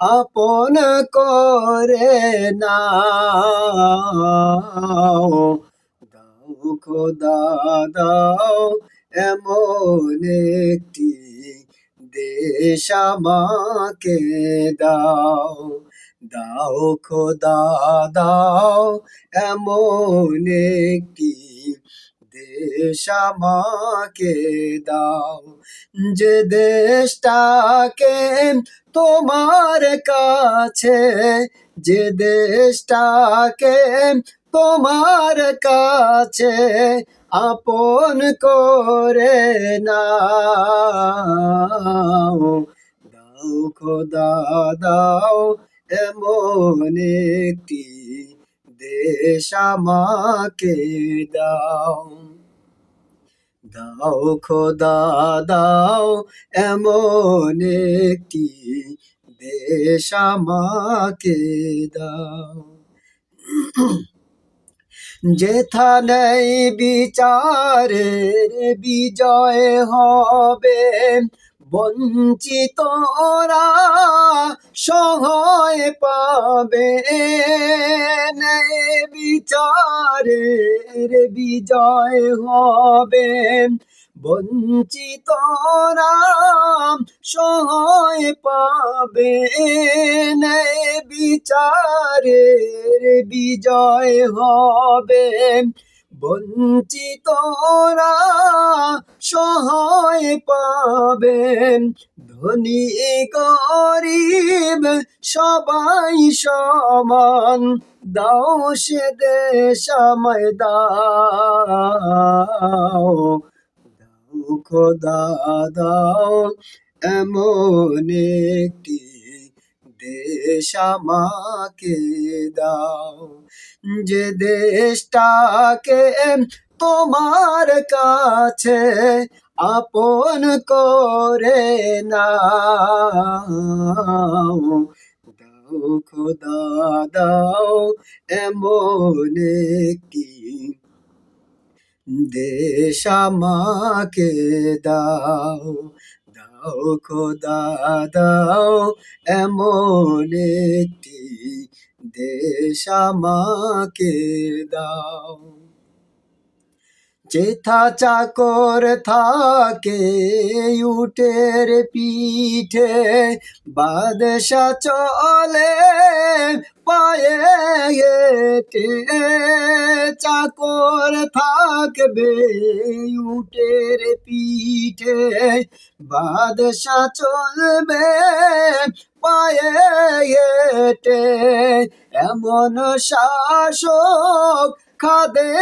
আপন করে নাও। দাও খোদা, দাও এমন একটি দেশ আমাকে দাও। দাও খোদা, দাও এমন একটি দেশ আমাকে দাও। যে দেশটাকে তোমার কাছে, যে দেশটাকে তোমার কাছে আপন করে নাও। দাও খোদা, দাও এমন একটি দেশ আমাকে দাও। দাও খোদা দাও এমন একটি দেশ আমাকে দাও। যেথানেই বিচারের বিজয় হবে বঞ্চিতরা সহায় পাবে বিচারের বিজয় হবে। বঞ্চিতরা সহায় পাবে বিচারের বিজয় হবে। বঞ্চিতরা সহায় পাবেন। ধনী গরিব সবাই সমান। দাও সে দেশ দাও। দাও খোদা, দাও এমন একটি দেশ আমাকে দাও। যে দেশটাকে তোমার কাছে আপন করে নাও। দাও খোদা, দাও, এমন একটি দেশ আমাকে দাও। দাও খোদা দাও এমন একটি দেশ আমাকে দাও। চেথা চাকর থাকে উটের পিঠে, বাদশা চলে পায়ে হেঁটে। চাকর থাকবে উটের পিঠে, বাদশা চলবে পায়ে এমন শাসক খাদে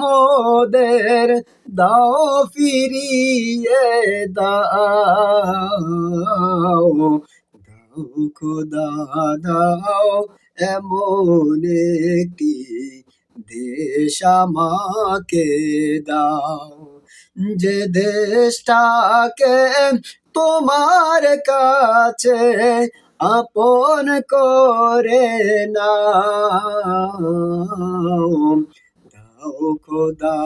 মোদের, দাও ফিরিয়ে দাও। দাও খোদা, দাও এমন একটি দেশ আমাকে দাও, যে দেশটাকে তোমার কাছে আপন করে নাও। দাও খোদা,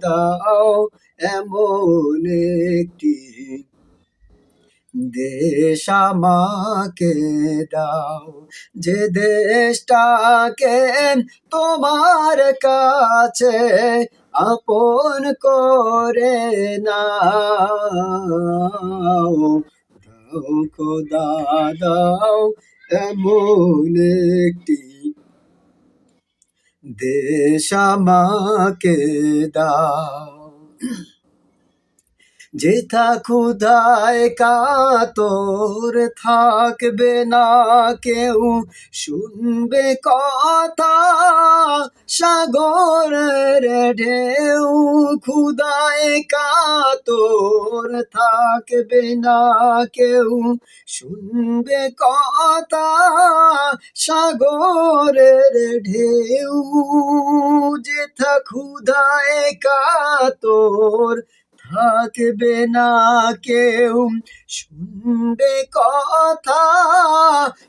দাও এমন একটি দেশ আমাকে দাও। যে দেশটাকে তোমার কাছে আপন করে দাও খোদা দাও এমন একটি দেশ আমাকে দাও। যেথা ক্ষুধায় কাতর থাকবে না কেউ, শুনবে কথা সাগরের ঢেউ, ক্ষুধায় কাতর থাকবে না কেউ, শুনবে কথা সাগরের ঢেউ, যেথা ক্ষুধায় কাতর থাকবে না কেউ। শুনবে কথা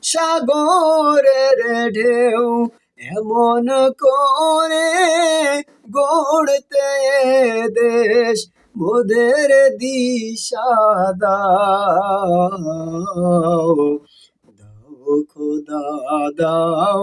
সাগরের ঢেউ, এমন করে গড়তে দেশ মোদের দিশা দাও। দাও খোদা, দাও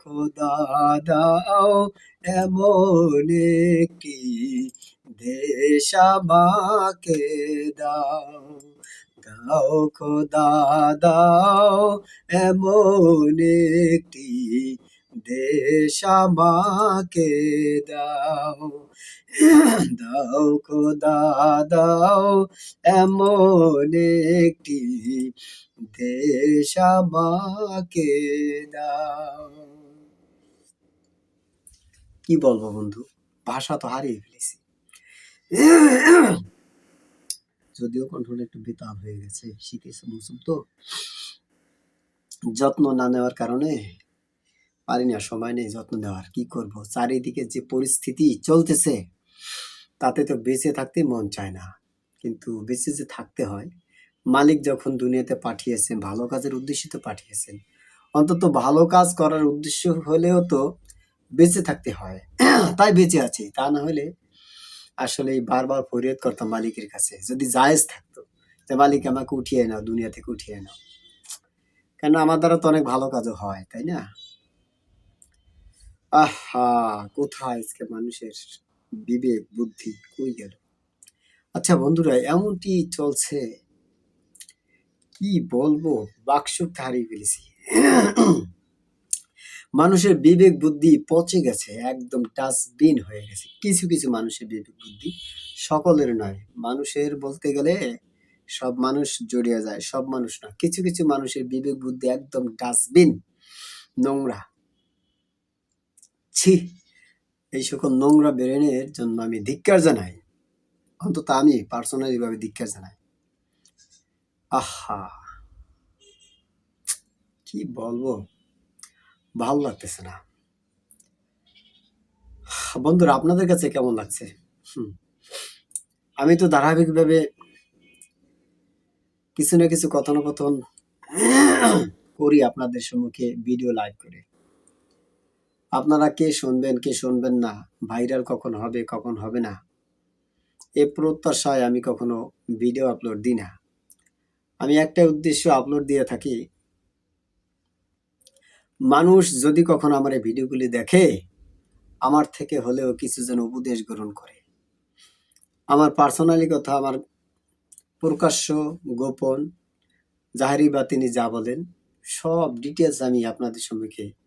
খোদা দাও এমন একটি দেশ আমাকে দাও দাও খোদা দাও এমন একটি দেশ আমাকে দাও দাও খোদা দাও এমন একটি দেশ আমাকে দাও। কি বলব বন্ধু? ভাষা তো হারিয়ে ফেলেছি। যদিও কণ্ঠটা একটু বেতাল হয়ে গেছে, শীতের মৌসুম তো। যত্ন না নেওয়ার কারণে পারি না, সময় নেই, যত্ন নেওয়ার, কি করব? চারিদিকে যে পরিস্থিতি চলতেছে, তাতে তো বেঁচে থাকতে মন চায় না। কিন্তু বেঁচে যে থাকতে হয়, মালিক যখন দুনিয়াতে পাঠিয়েছেন, ভালো কাজের উদ্দেশ্যে তো পাঠিয়েছেন, অন্তত ভালো কাজ করার উদ্দেশ্য হলেও তো বেঁচে থাকতে হয়। তাই বেঁচে আছি, তা না হলে আসলে বারবার ফরিয়াদ করতাম মালিকের কাছে, যদি জায়েজ থাকতো, যে মালিক আমাকে উঠিয়ে নাও দুনিয়া থেকে উঠিয়ে নাও। কেন, আমার দ্বারা তো অনেক ভালো কাজও হয়, তাই না? আহা, কোথায় আজকে মানুষের বিবেক, বুদ্ধি, কই গেল? আচ্ছা বন্ধুরা, এমনটি চলছে। কি বলব? বাকশক্তি হারিয়ে ফেলেছি। মানুষের বিবেক, বুদ্ধি পচে গেছে, একদম ডাস্টবিন হয়ে গেছে। কিছু কিছু মানুষের বিবেক, বুদ্ধি সকলের নয়। মানুষের বলতে গেলে সব মানুষ জড়িয়ে যায়, সব মানুষ না কিছু কিছু মানুষের বিবেক, বুদ্ধি একদম ডাস্টবিন, নোংরা। ছি, এই সকল নোংরা ব্রেনের জন্য আমি ধিক্কার জানাই। অন্তত আমি পার্সোনালি ভাবে ধিক্কার জানাই। আহা, কি বলব? ভালো লাগতেছে না। বন্ধুরা, আপনাদের কাছে কেমন লাগছে। আমি তো ধারাবাহিকভাবে কিছু না কিছু কথোপকথন করি আপনাদের সম্মুখে ভিডিও লাইভ করে। আপনারা কে শুনবেন কে শুনবেন না? ভাইরাল কখন হবে কখন হবে না? এ প্রত্যাশায় আমি কখনো ভিডিও আপলোড দিই না। আমি একটা উদ্দেশ্য আপলোড দিয়ে থাকি। মানুষ যদি কখনো আমার এই ভিডিওগুলি দেখে, আমার থেকে হলেও কিছু যেন উপদেশ গ্রহণ করে। আমার পার্সোনালি কথা, আমার প্রকাশ্য, গোপন, জাহারি বা তিনি যা বলেন, সব ডিটেলস আমি আপনাদের সম্মুখে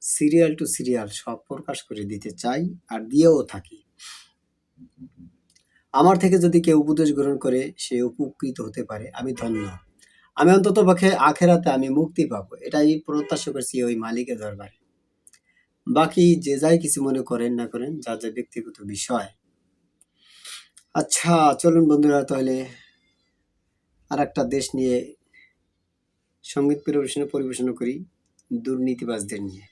সিরিয়াল টু সিরিয়াল সব প্রকাশ করে দিতে চাই আর দিয়েও থাকি। আমার থেকে যদি কেউ উপদেশ গ্রহণ করে, সে উপকৃত হতে পারে। আমি ধন্য। আমি অন্তত পক্ষে আখেরাতে আমি মুক্তি পাবো। এটাই প্রত্যাশা করছি ওই মালিকের দরবারে। বাকি যে যাই কিছু মনে করেন না করেন, যার যা ব্যক্তিগত বিষয়। আচ্ছা চলুন বন্ধুরা, তাহলে আর একটা দেশ নিয়ে সংগীত পরিবেশনা পরিবেশনা করি দুর্নীতিবাজদের নিয়ে।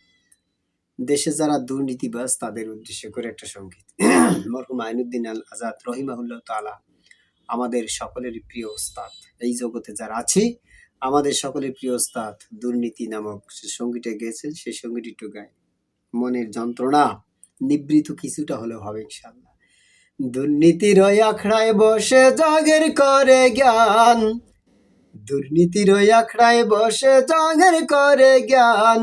দেশে যারা দুর্নীতিবাজ, তাদের উদ্দেশ্য করে একটা সংগীত মরহুম আইনুদ্দিন আল আজাদ রহিমাহুল্লাহ তালা আমাদের সকলের প্রিয় ওস্তাদ। এই জগতে যারা আছে, আমাদের সকলের প্রিয় ওস্তাদ দুর্নীতি নামক সঙ্গীতে গেয়েছেন, সেই সঙ্গীটি একটু গায়। মনের যন্ত্রণা নিবৃত কিছুটা হলেও হবে ইনশাল্লাহ দুর্নীতির আখড়ায় বসে জাগের করে জ্ঞান। দুর্নীতির আখড়ায় বসে জাগের করে জ্ঞান।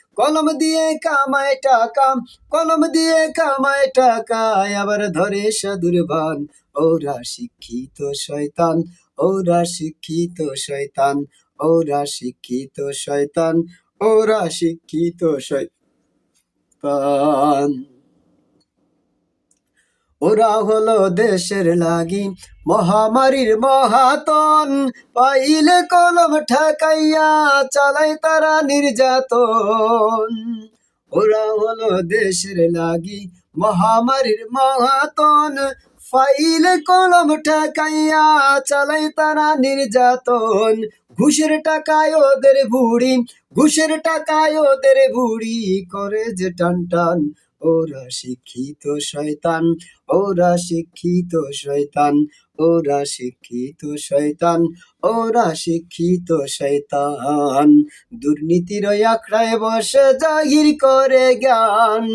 কলম দিয়ে কামায় টাকা, কলম দিয়ে কামায় টাকা, আবার ধরে সাধুরবান ওরা শিক্ষিত শয়তান, ওরা শিক্ষিত শয়তান, ওরা শিক্ষিত শয়তান, ওরা শিক্ষিত শয়তান। ওরা হলো দেশের লাগি, মহামারীর মহাতন। পাইলে কলম ঠেকাইয়া চালাই তারা নির্যাতন। ওরা হলো দেশের লাগি, মহামারীর মহাতন। ফাইলে কলম ঠেকাইয়া চালাই তারা নির্যাতন। ঘুষের টাকায় ওদের বুড়ি ঘুষের টাকায় ওদের বুড়ি করে যে টান টান। ওরা শিক্ষিত শয়তান, ওরা শিক্ষিত শয়তান, ওরা শিক্ষিত শয়তান, ওরা শিক্ষিত শয়তান। দুর্নীতির আখড়ায় বসে জাহির করে জ্ঞান,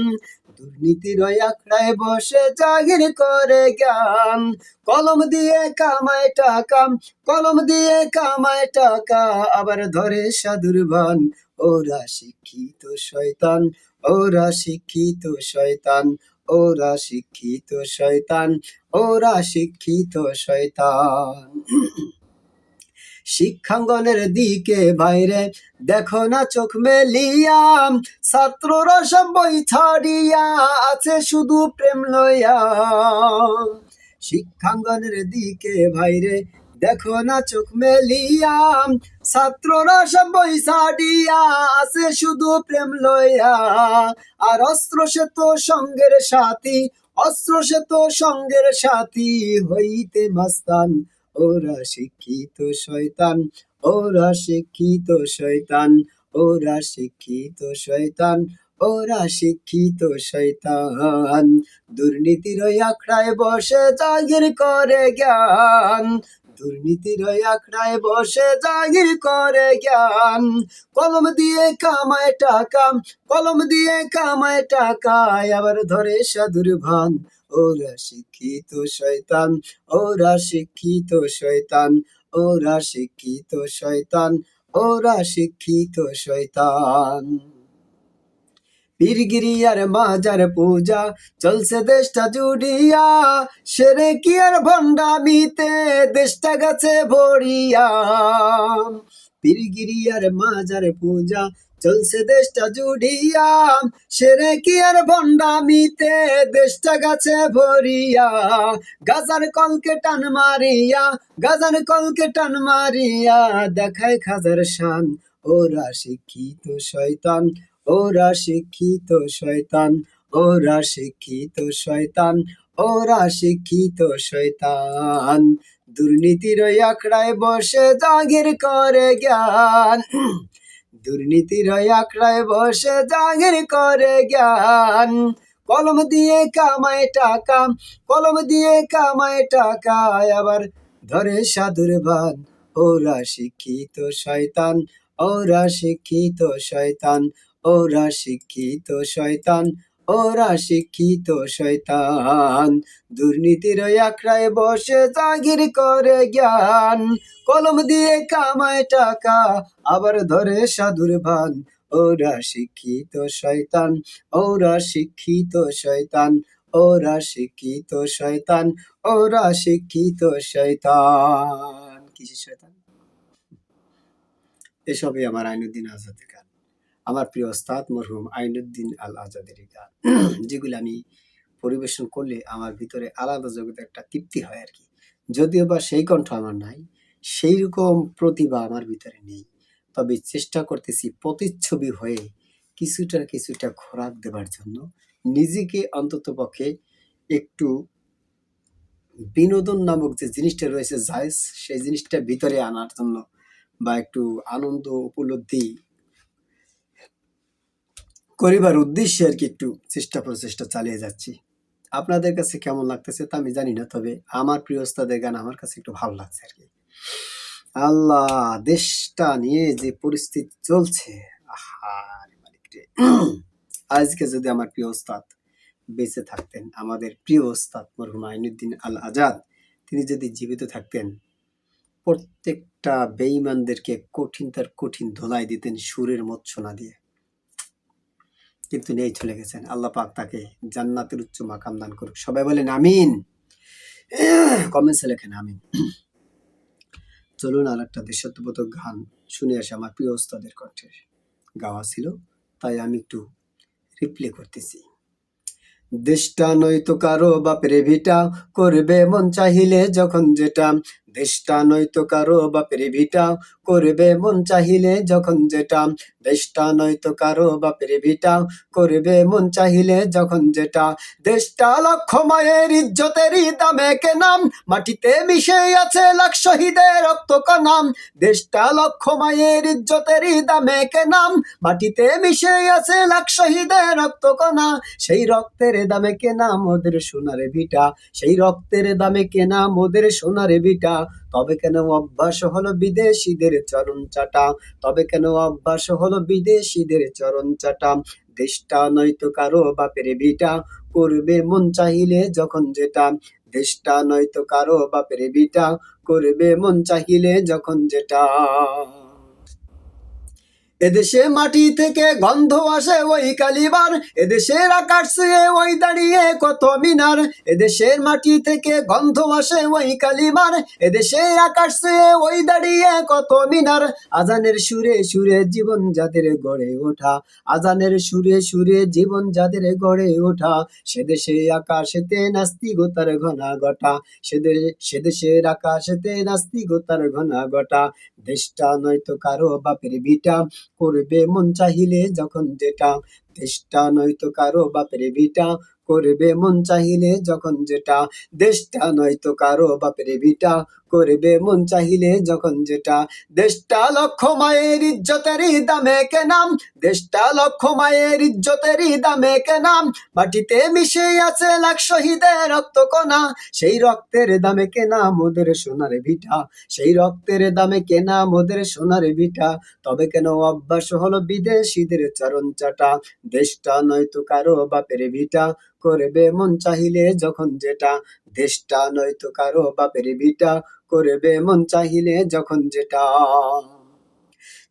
দুর্নীতির আখড়ায় বসে জাগির করে জ্ঞান। কলম দিয়ে কামায় টাকা, কলম দিয়ে কামায় টাকা, আবার ধরে সাধুর ওরা শিক্ষিত শয়তান ওরা শিক্ষিত শয়তান, ওরা শিক্ষিত শয়তান, ওরা শিক্ষিত শয়তান। শিক্ষাঙ্গনের দিকে বাইরে দেখো না চোখ মেলিয়া, ছাত্ররা সব বই ছাড়িয়া আছে শুধু প্রেম লইয়া শিক্ষাঙ্গনের দিকে বাইরে দেখো না চোখ মেলিয়া, ছাত্ররা সব বই ছাড়িয়া আছে শুধু প্রেম লইয়া। আর অস্ত্র সে তো সঙ্গের সাথী, অস্ত্র সে তো সঙ্গের সাথী, হইতে মাস্তান, ওরা শিক্ষিত শয়তান, ওরা শিক্ষিত শয়তান, ওরা শিক্ষিত শয়তান, ওরা শিক্ষিত শৈতান দুর্নীতির আখড়ায় বসে জাগির করে জ্ঞান দুর্নীতির আখড়ায় বসে জাগির করে জ্ঞান। কলম দিয়ে কামায় টাকা, কলম দিয়ে কামায় টাকা আবার ধরে সাধুর ভান। ওরা শিক্ষিত শয়তান, ওরা শিক্ষিত শয়তান, ওরা শিক্ষিত শয়তান, ওরা শিক্ষিত শয়তান। পীরগিরিয়ার মাজার পূজা, চলছে দেশটা জুড়িয়া। সেরে কি আর ভণ্ডামিতে দেশটা গেছে ভরিয়া। পীরগিরিয়ার মাজার পূজা, চলছে দেশটা জুড়িয়া। সেরে কি আর ভণ্ডামিতে দেশটা গাছে ভরিয়া। গাজার কলকে টান মারিয়া, গাজার কলকে টান মারিয়া, দেখায় খাজার শান। ওরা শিক্ষিত শয়তান ওরা শিক্ষিত শয়তান, ওরা শিক্ষিত শয়তান, ওরা শিক্ষিত শয়তান। দুর্নীতির ওই আখড়ায় বসে জাগির করে জ্ঞান। দুর্নীতির ওই আখড়ায় বসে জাগির করে জ্ঞান। কলম দিয়ে কামায় টাকা, কলম দিয়ে কামায় টাকা। আবার ধরে সাধুর ভান, ওরা শিক্ষিত শয়তান, ওরা শিক্ষিত শয়তান ওরা শিক্ষিত শয়তান, ওরা শিক্ষিত শয়তান। দুর্নীতির আখড়ায় বসে জাগির করে জ্ঞান। কলম দিয়ে কামায় টাকা, আবার ধরে সাধুর ভান। ওরা শিক্ষিত শয়তান, ওরা শিক্ষিত শয়তান, ওরা শিক্ষিত শয়তান, ওরা শিক্ষিত শয়তান। কিসের শয়তান। এসবই আমার আইনুদ্দিন আজাদের গান। আমার প্রিয় ওস্তাদ মরহুম আইনুদ্দিন আল আজাদের গান। যেগুলো আমি পরিবেশন করলে আমার ভিতরে আলাদা জগতে একটা তৃপ্তি হয় আর কি। যদিও বা সেই কণ্ঠ আমার নাই সেই রকম প্রতিভা আমার ভিতরে নেই। তবে চেষ্টা করতেছি প্রতিচ্ছবি হয়ে কিছুটা কিছুটা খোরাক দেবার জন্য নিজেকে অন্তত পক্ষে একটু বিনোদন নামক যে জিনিসটা রয়েছে, জায়েজ, সেই জিনিসটা ভিতরে আনার জন্য বা একটু আনন্দ উপলব্ধি করিবার উদ্দেশ্যে আর কি একটু চেষ্টা প্রচেষ্টা চালিয়ে যাচ্ছি। আপনাদের কাছে কেমন লাগতেছে তা আমি জানি না, তবে আমার প্রিয় ওস্তাদের গান আমার কাছে একটু ভালো লাগছে আর কি। আল্লাহ, দেশটা নিয়ে যে পরিস্থিতি চলছে। আজকে যদি আমার প্রিয় ওস্তাদ বেঁচে থাকতেন, আমাদের প্রিয় ওস্তাদ মরহুম আইনুদ্দিন আল আজাদ তিনি যদি জীবিত থাকতেন, প্রত্যেকটা বেঈমানদেরকে কঠিন তার কঠিন ধোলাই দিতেন সুরের মৎসনা দিয়ে। কিন্তু নেই চলে গেছেন। আল্লাহ পাক তাকে জান্নাতের উচ্চ মাকাম দান করুক। সবাই বলেন আমিন। কমেন্টসে লেখেন আমিন। চলুন আর একটা দেশাত্মবোধক গান শুনে আসি আমার প্রিয় ওস্তাদের কণ্ঠে। গাওয়া ছিল, তাই আমি একটু রিপ্লে করতেছি। দেশটা নয়তো কারও বাপের ভিটা, করবে মন চাহিলে যখন যেটা দেশটা নয়তো কারও বাপের ভিটা করবে মন চাহিলে যখন যেটা। দেশটা নয়তো কারও বাপের ভিটা করবে মন চাহিলে যখন যেটা। দেশটা লক্ষ মায়ের ইজ্জতেরই দামে কে নাম মাটিতে মিশে আছে লাখ শহীদের রক্ত কনাম দেশটা লক্ষ মায়ের ইজ্জতেরই দামে কে নাম মাটিতে মিশে আছে লাখ শহীদের রক্ত কণা। সেই রক্তের দামে কে নাম ওদের সোনার ভিটা, সেই রক্তের দামে কেনা মোদের সোনার ভিটা। তবে কেন অভ্যাস হলো বিদেশিদের চরণ চাটা? তবে কেন অভ্যাস হলো বিদেশিদের চরণ চাটা? দেশটা নয়তো কারও বাপের বিটা। করবে মন চাহিলে যখন যেটা। দেশটা নয়তো কারও বাপের বিটা। করবে মন চাহিলে যখন যেটা। এদেশে মাটি থেকে গন্ধ আসে ওই কালিবার, এদেশের আকাশ ওই দাঁড়িয়ে কত মিনার, এদেশের মাটি থেকে গন্ধ আসে ওই কালিবার, এদেশের আকাশ ওই দাঁড়িয়ে কত মিনার। আজানের সুরে সুরে জীবন যাদের গড়ে ওঠা, আজানের সুরে সুরে জীবন যাদের গড়ে ওঠা, সে দেশে আকাশেতে নাস্তিকতার ঘনা ঘটা, সে দে- সে দেশের আকাশেতে নাস্তিকতার ঘনা ঘটা, দেশটা নয়তো কারও বাপের ভিটা। করবে। মন চাহিলে যখন যেটা দেশটা নয়তো কারও বাপের ভিটা করবে মন চাহিলে যখন যেটা, দেশটা নয়তো কারও বাপের ভিটা করবে মন চাহিলে যখন যেটা, দেশটা লক্ষ মায়ের ইজ্জতেরই দামে কেনাম। দেশটা লক্ষ মায়ের ইজ্জতেরই দামে কেনাম। মাটিতে মিশে আছে লাখ শহীদের রক্ত কণা সেই রক্তের দামে কেনা মোদের সোনার ভিটা। সেই রক্তের দামে কেনা মোদের সোনার ভিটা। তবে কেন অভ্যাস হলো বিদেশিদের চরণ চাটা? দেশটা নয়তো কারও বাপের ভিটা। করবে মন চাহিলে যখন যেটা, দেশটা নয়তো কারও বাপের বিটা। করবে মন চাহিলে যখন যেটা।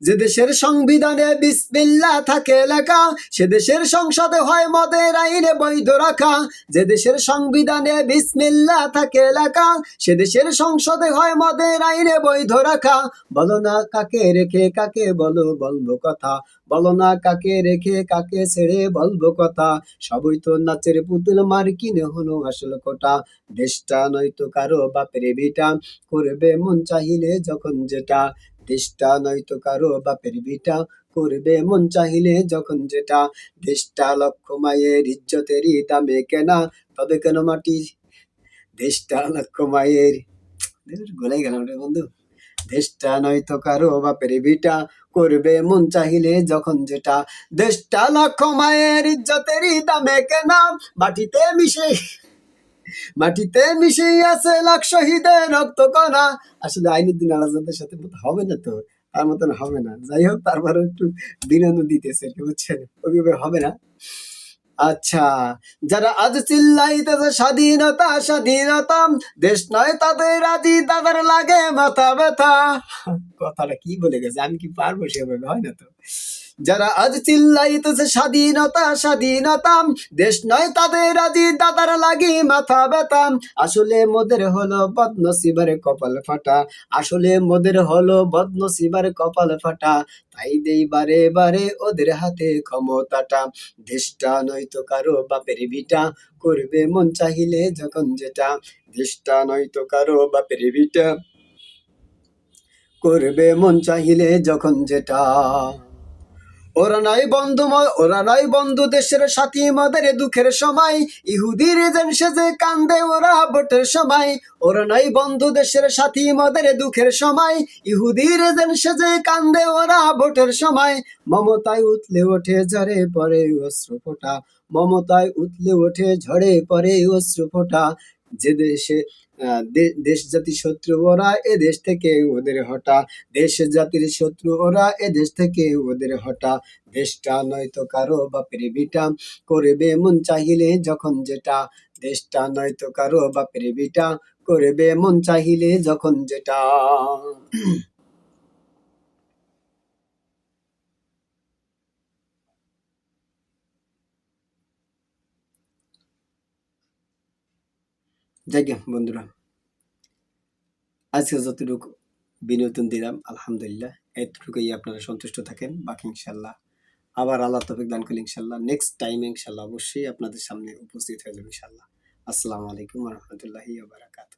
যে দেশের সংবিধানে বিসমিল্লা থাকে লেখা, সে দেশের সংসদে হয় মদের আইনে বৈধ রাখা। যে দেশের সংবিধানে বিসমিল্লা থাকে লেখা, সে দেশের সংসদে হয় মদের আইনে বৈধ রাখা। বলো না কাকে রেখে কাকে বলো বলব কথা, বলো না কাকে রেখে কাকে ছেড়ে বলব কথা। সবই তো নাচের পুতুল মার কিনে হলো আসল কোটা। দেশটা নয়তো কারও বাপের ভিটা করবে মন চাহিলে যখন যেটা। দেশটা নয়তো কারও বাপের বিটা করবে মন চাহিলে যখন যেটা। দেশটা লক্ষ মায়ের ইজ্জতেরই দামে কেনা, তবে কেন মাটি? দেশটা লক্ষ মায়ের গলে গেলাম রে বন্ধু। দেশটা নয়তো কারও বাপের বিটা করবে মন চাহিলে যখন যেটা। দেশটা লক্ষ মায়ের ইজ্জতেরই দামে কেনা, মাটিতে মিশে মাটিতে মিশে আছে লাখ শহীদের রক্ত কণা আসলে আইনুদ্দিন আলাজাদের সাথে হবে না তো? তার মতন হবে না। যাই হোক তারপরে একটু বিনোদন দিতেছে বুঝছেন? ওইভাবে হবে না। আচ্ছা যারা আজ চিল্লাইতেছে, স্বাধীনতা স্বাধীনতা, দেশ নয় তাদের আজি তাদের লাগে মাথা ব্যথা। কথাটা কি বলে গেছে? আমি কি পারব সেভাবে? হয় না তো? যারা আজ চিল্লাইতেছে স্বাধীনতা স্বাধীনতা দেশ নয় তাদের আজি দাদার লাগি মাথা ব্যথা। আসলে মোদের হলো বদনসিবার কপাল ফাটা, আসলে মোদের হলো বদনসিবার কপাল ফাটা। তাই দেই বারে বারে ওদের হাতে ক্ষমতাটা, দেশটা নয়তো কারও বাপের ভিটা। করবে মন চাহিলে যখন যেটা, দেশটা নয়তো কারও বাপের ভিটা। করবে মন চাহিলে যখন যেটা। ওরা নাই বন্ধু ওরা নাই বন্ধু দেশের সাথী, মদের দুঃখের সময়। ইহুদির যেন সেজে কান্দে ওরা ভোটের সময়। ওরা নাই বন্ধু দেশের সাথী, মদের দুঃখের সময়। ইহুদির যেন সেজে কান্দে ওরা ভোটের সময়। মমতায় উতলে ওঠে ঝরে পরে অশ্রু ফোটা। মমতায় উতলে ওঠে ঝরে পরে অশ্রু ফোটা। যে দেশে দেশ জাতির শত্রু ওরা, এ দেশ থেকে ওদের হটা। দেশ জাতির শত্রু ওরা, এ দেশ থেকে ওদের হটা। দেশটা নয়তো কারও বাপের বিটা। করবে মন চাহিলে যখন যেটা, দেশটা নয়তো কারও বাপের বিটা। করবে মন চাহিলে যখন যেটা। যাই বন্ধুরা, আজকে যতটুকু বিনোদন দিলাম, আলহামদুলিল্লাহ, এতটুকুই আপনারা সন্তুষ্ট থাকেন। বাকি ইনশাল্লাহ আবার আল্লাহ তফিক দান করলে ইনশাল্লাহ নেক্সট টাইম ইনশাল্লাহ অবশ্যই আপনাদের সামনে উপস্থিত হয়ে যাবে ইনশাল্লাহ আসসালামু আলাইকুম রহমতুল্লাহি বারাকাতু